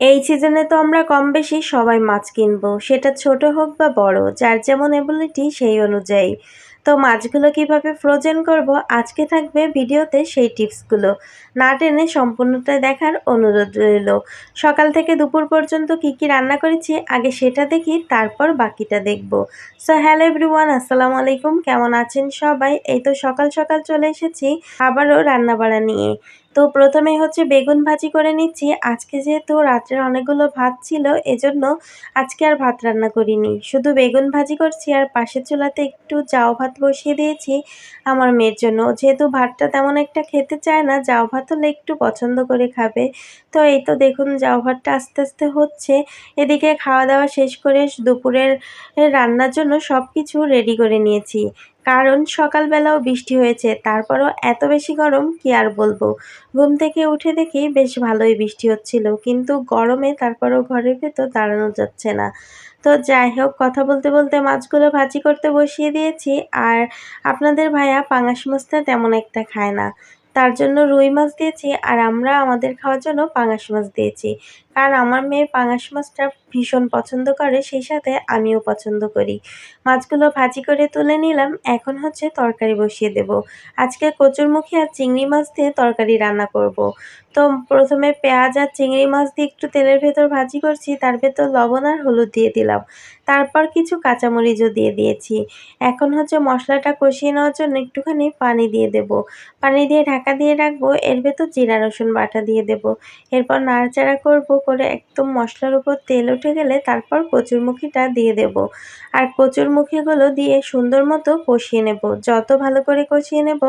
এই সিজনে তো আমরা কম বেশি সবাই মাছ কিনবো। সেটা ছোট হোক বা বড়, যার যেমন এবিলিটি সেই অনুযায়ী। তো মাছগুলো কীভাবে ফ্রোজেন করব, আজকে থাকবে ভিডিওতে সেই টিপসগুলো। না টেনে সম্পূর্ণটা দেখার অনুরোধ রইল। সকাল থেকে দুপুর পর্যন্ত কি কি রান্না করেছি, আগে সেটা দেখি, তারপর বাকিটা দেখব। সো হ্যালো এভরিওয়ান আসসালামু আলাইকুম, কেমন আছেন সবাই? এই তো সকাল সকাল চলে এসেছি, আবারও রান্না বাড়া নিয়ে। তো প্রথমে হচ্ছে বেগুন ভাজি করে নিচ্ছি। আজকে যেহেতু রাত্রের অনেকগুলো ভাত ছিল, এজন্য আজকে আর ভাত রান্না করিনি। শুধু বেগুন ভাজি করছি আর পাশের চুলাতে একটু জাও ভাত বসিয়ে দিয়েছি আমার মেয়ের জন্য। যেহেতু ভাতটা তেমন একটা খেতে চায় না জাও ভাত হলে একটু পছন্দ করে খাবে। তো এই তো দেখুন জাও ভাতটা আস্তে আস্তে হচ্ছে। এদিকে খাওয়া দাওয়া শেষ করে দুপুরের রান্নার জন্য সব কিছু রেডি করে নিয়েছি। কারণ সকালবেলাও বৃষ্টি হয়েছে, তারপরও এত বেশি গরম কি আর বলব? ঘুম থেকে উঠে দেখি বেশ ভালোই বৃষ্টি হচ্ছিল, কিন্তু গরমে তারপরও ঘরের ভেতর দাঁড়ানো যাচ্ছে না। তো যাই হোক, কথা বলতে বলতে মাছগুলো ভাজি করতে বসিয়ে দিয়েছি, আর আপনাদের ভাইয়া পাঙাশ মাছটা তেমন একটা খায় না। তার জন্য রুই মাছ দিয়েছি, আর আমরা আমাদের খাওয়ার জন্য পাঙাশ মাছ দিয়েছি। কারণ আমার মেয়ে পাঙাশ মাছটা ভীষণ পছন্দ করে, সেই সাথে আমিও পছন্দ করি। মাছগুলো ভাজি করে তুলে নিলাম, এখন হচ্ছে তরকারি বসিয়ে দেব। আজকে কচুরমুখী আর চিংড়ি মাছ দিয়ে তরকারি রান্না করব। তো প্রথমে পেঁয়াজ আর চিংড়ি মাছ দিয়ে একটু তেলের ভেতর ভাজি করছি, তার ভেতর লবণ আর হলুদ দিয়ে দিলাম। তারপর কিছু কাঁচামরিচও দিয়ে দিয়েছি। এখন হচ্ছে মশলাটা কষিয়ে নেওয়ার জন্য একটুখানি পানি দিয়ে দেব। পানি দিয়ে ঢাকা দিয়ে রাখব, এর ভেতর জিরা রসুন বাটা দিয়ে দেব। এরপর নাড়াচাড়া করব করে একদম মশলার উপর তেল উঠে গেলে তারপর কচুরমুখিটা দিয়ে দেব। আর কচুরমুখিগুলো দিয়ে সুন্দর মতো কষিয়ে নেব। যত ভালো করে কষিয়ে নেব,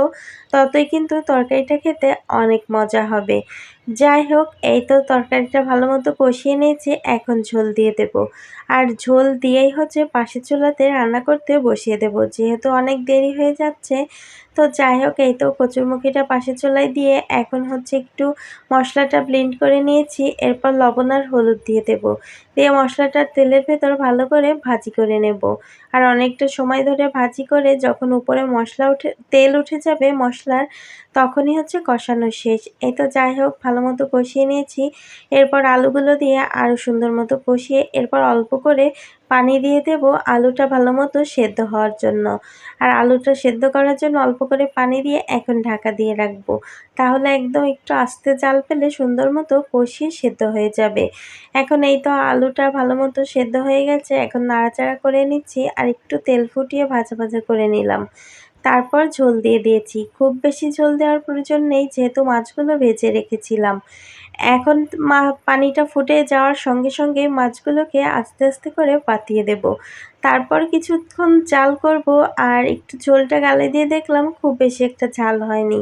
ততই কিন্তু তরকারিটা খেতে অনেক মজা হবে। যাই হোক, এই তো তরকারিটা ভালো মতো কষিয়ে নিয়েছি, এখন ঝোল দিয়ে দেব। আর ঝোল দিয়েই হচ্ছে পাশের চুলাতে রান্না করতে বসিয়ে দেব, যেহেতু অনেক দেরি হয়ে যাচ্ছে। তো যাই হোক, এই তো কচুরমুখিটা পাশে চুলায় দিয়ে এখন হচ্ছে একটু মশলাটা ব্লেন্ড করে নিয়েছি, এরপর লবণ আর হলুদ দিয়ে দেব। দিয়ে মশলাটা তেলের ভেতর ভালো করে ভাজি করে নেব। আর অনেকটা সময় ধরে ভাজি করে যখন উপরে মশলা উঠে, তেল উঠে যাবে মশলার তখনই হচ্ছে কষানো শেষ। এই তো যাই হোক, ভালো মতো কষিয়ে নিয়েছি। এরপর আলুগুলো দিয়ে আরও সুন্দর মতো কষিয়ে এরপর অল্প করে পানি দিয়ে দেব আলুটা ভালো মতো সেদ্ধ হওয়ার জন্য। আর আলুটা সেদ্ধ করার জন্য অল্প করে পানি দিয়ে এখন ঢাকা দিয়ে রাখব। তাহলে একদম একটু আস্তে জাল পেলে সুন্দর মতো কষিয়ে সেদ্ধ হয়ে যাবে। এখন এই তো আলুটা ভালো মতো সেদ্ধ হয়ে গেছে, এখন নাড়াচাড়া করে নিচ্ছি আর একটু তেল ফুটিয়ে ভাজা ভাজা করে নিলাম। তারপর ঝোল দিয়ে দিয়েছি। খুব বেশি ঝোল দেওয়ার প্রয়োজন নেই, যেহেতু মাছগুলো ভেজে রেখেছিলাম। এখন মা পানিটা ফুটে যাওয়ার সঙ্গে সঙ্গে মাছগুলোকে আস্তে আস্তে করে পাতিয়ে দেব। তারপর কিছুক্ষণ জাল করব আর একটু ঝোলটা গালে দিয়ে দেখলাম খুব বেশি একটা ঝাল হয়নি।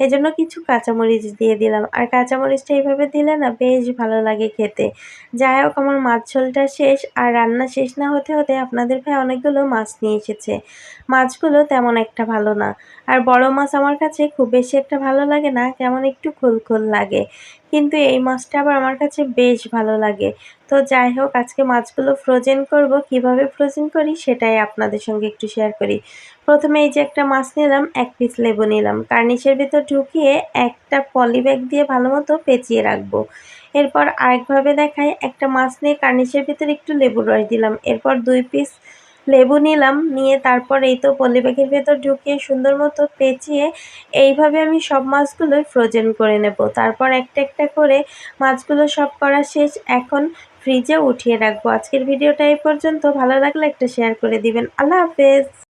এজন্য কিছু কাঁচামরিচ দিয়ে দিলাম। আর কাঁচামরিচটা এইভাবে দিলে না বেশ ভালো লাগে খেতে। যাই হোক, আমার মাছ ঝোলটা শেষ আর রান্না শেষ না হতে হতে আপনাদের ভাই অনেকগুলো মাছ নিয়ে এসেছে। মাছগুলো তেমন একটা ভালো না। আর বড় মাছ আমার কাছে খুব বেশি একটা ভালো লাগে না, কেমন একটু খোল খোল লাগে। কিন্তু এই মাছটা আবার আমার কাছে বেশ ভালো লাগে। তো যাই হোক, আজকে মাছগুলো ফ্রোজেন করব। কীভাবে ফ্রোজেন করি সেটাই আপনাদের সঙ্গে একটু শেয়ার করি। প্রথমে এই যে একটা মাছ নিলাম, এক পিস লেবু নিলাম। কার্নিশের ভিতর ঢুকিয়ে একটা পলি ব্যাগ দিয়ে ভালো মতো পেঁচিয়ে রাখব। এরপর আরেকভাবে দেখায় একটা মাছ নিয়ে কার্নিশের ভিতরে একটু লেবুর রস দিলাম। এরপর দুই পিস লেবু নিলাম, নিয়ে তারপর এই তো পলি ব্যাগের ভেতর ঢুকিয়ে সুন্দর মতো পেঁচিয়ে এইভাবে আমি সব মাছগুলোই ফ্রোজেন করে নেব। তারপর একটা একটা করে মাছগুলো সব করা শেষ। এখন ফ্রিজে উঠিয়ে রাখব। আজকের ভিডিওটা এই পর্যন্ত। ভালো লাগলে একটা শেয়ার করে দিবেন। আল্লাহ হাফেজ।